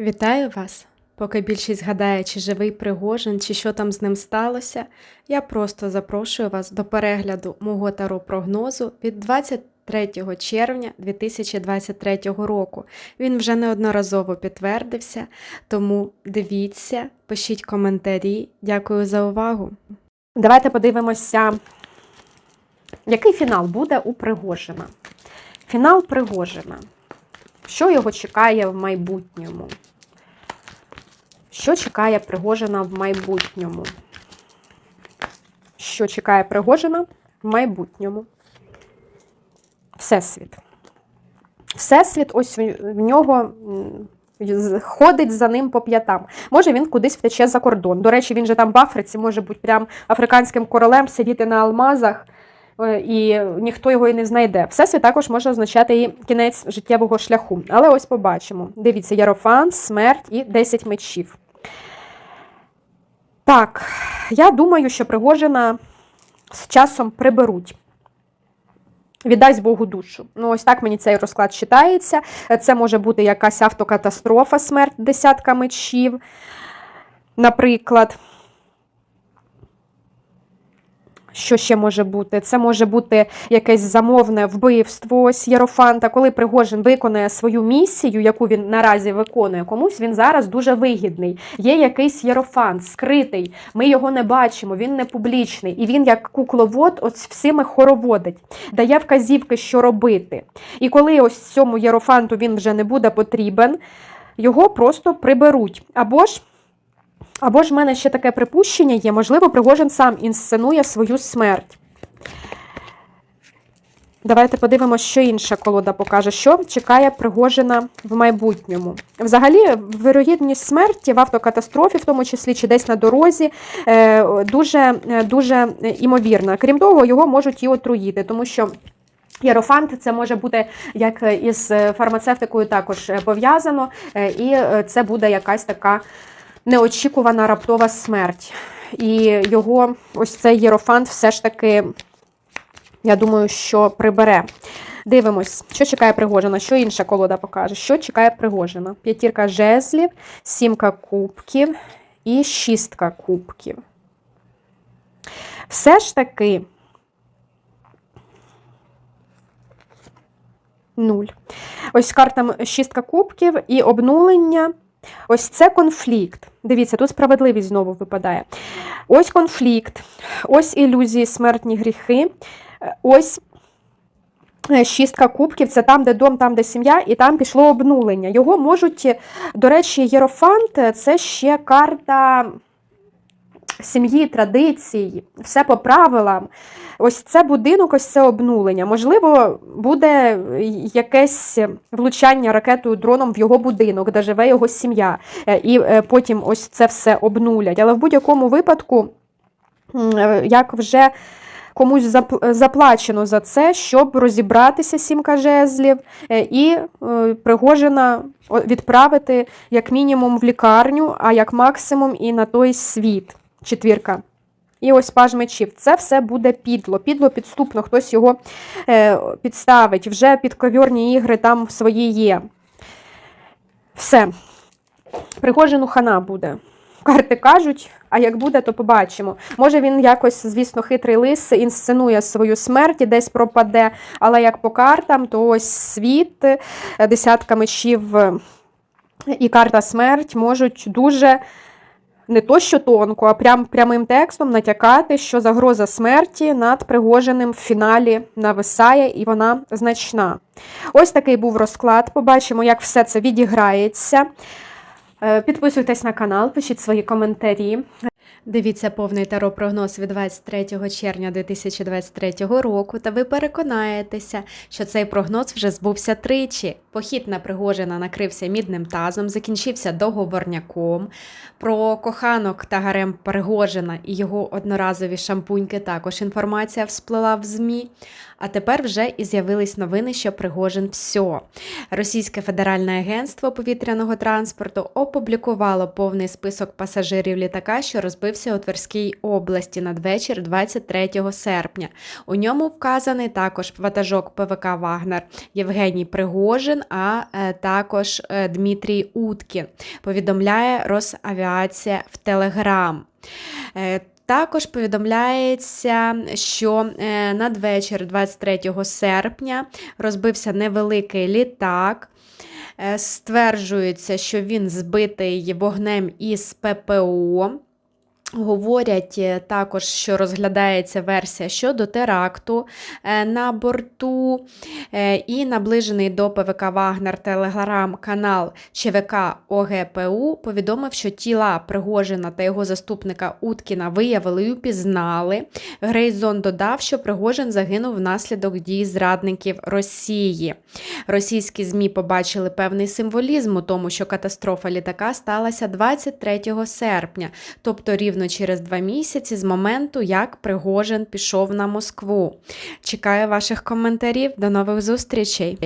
Вітаю вас! Поки більшість гадає, чи живий Пригожин, чи що там з ним сталося, я просто запрошую вас до перегляду мого таро прогнозу від 23 червня 2023 року. Він вже неодноразово підтвердився, тому дивіться, пишіть коментарі. Дякую за увагу. Давайте подивимося, який фінал буде у Пригожина. Фінал Пригожина. Що його чекає в майбутньому? Що чекає Пригожина в майбутньому? Що чекає Пригожина в майбутньому? Всесвіт. Всесвіт, ось в нього ходить за ним по п'ятам. Може, він кудись втече за кордон. До речі, він же там в Африці може бути прям африканським королем, сидіти на алмазах, е, і ніхто його і не знайде. Всесвіт також може означати і кінець життєвого шляху. Але ось побачимо. Дивіться, Єрофант, смерть і 10 мечів. Так, я думаю, що Пригожина з часом приберуть. Віддасть Богу душу. Ну, ось так мені цей розклад читається. Це може бути якась автокатастрофа, смерть десятка мечів, наприклад. Що ще може бути? Це може бути якесь замовне вбивство ось Єрофанта. Коли Пригожин виконує свою місію, яку він наразі виконує комусь, він зараз дуже вигідний. Є якийсь Єрофант, скритий, ми його не бачимо, він не публічний. І він, як кукловод, ось всіми хороводить, дає вказівки, що робити. І коли ось цьому Єрофанту він вже не буде потрібен, його просто приберуть. Або ж або ж в мене ще таке припущення є, можливо, Пригожин сам інсценує свою смерть. Давайте подивимося, що інша колода покаже, що чекає Пригожина в майбутньому. Взагалі, вирогідність смерті в автокатастрофі, в тому числі чи десь на дорозі, е, дуже, е, дуже імовірна. Крім того, його можуть і отруїти, тому що. Єрофант це може бути як із фармацевтикою також пов'язано, е, і е, це буде якась така неочікувана раптова смерть. І його ось цей єрофант все ж таки, я думаю, що прибере. Дивимось, що чекає Пригожина, що інша колода покаже. Що чекає Пригожина? П'ятірка жезлів, сімка кубків і шістка кубків. Все ж таки. Нуль. Ось карта шістка кубків і обнулення. Ось це конфлікт. Дивіться, тут справедливість знову випадає. Ось конфлікт, ось ілюзії, смертні гріхи, ось е, шістка кубків це там, де дом, там, де сім'я, і там пішло обнулення. Його можуть, е, до речі, Єрофант е, це ще карта сім'ї, традицій, все по правилам. Ось це будинок, ось це обнулення. Можливо, буде якесь влучання ракетою дроном в його будинок, де живе його сім'я, Е, і е, потім ось це все обнулять. Але в будь-якому випадку, е, як вже комусь заплачено за це, щоб розібратися сімка жезлів і Пригожина відправити як мінімум в лікарню, а як максимум і на той світ. Четвірка. І ось паж мечів. Це все буде підло. Підло підступно, хтось його е, підставить. Вже підковірні ігри там свої є. Все. Пригожину хана буде. Карти кажуть, а як буде, то побачимо. Може він якось, звісно, хитрий лис інсценує свою смерть і десь пропаде, але як по картам, то ось світ, е, десятка мечів е, і карта смерть можуть дуже не то що тонко, а прям прямим текстом натякати, що загроза смерті над Пригожиним в фіналі нависає і вона значна. Ось такий був розклад. Побачимо, як все це відіграється. Е, Підписуйтесь на канал, пишіть свої коментарі. Дивіться повний таро прогноз від 23 червня 2023 року, та ви переконаєтеся, що цей прогноз вже збувся тричі. Похід на Пригожина накрився мідним тазом, закінчився договорняком. Про коханок та гарем Пригожина і його одноразові шампуньки також інформація всплила в ЗМІ. А тепер вже і з'явились новини, що Пригожин все. Російське федеральне агентство повітряного транспорту опублікувало повний список пасажирів літака, що розбився у Тверській області надвечір 23 серпня. У ньому вказаний також ватажок ПВК Вагнер Євгеній Пригожин Пригожин, а е, також е, Дмитрій Уткін. Повідомляє Росавіація в Телеграм. Е, Також повідомляється, що надвечір 23 серпня розбився невеликий літак. Стверджується, що він збитий вогнем із ППО. Говорять е, також, що розглядається версія щодо теракту е, на борту, Е, і наближений до ПВК Вагнер телеграм-канал ЧВК ОГПУ повідомив, що тіла Пригожина та його заступника Уткіна виявили і упізнали. Грейзон додав, що Пригожин загинув внаслідок дій зрадників Росії. Російські ЗМІ побачили певний символізм у тому, що катастрофа літака сталася 23 серпня, тобто рівно через два місяці з моменту, як Пригожин пішов на Москву. Чекаю ваших коментарів. До нових зустрічей!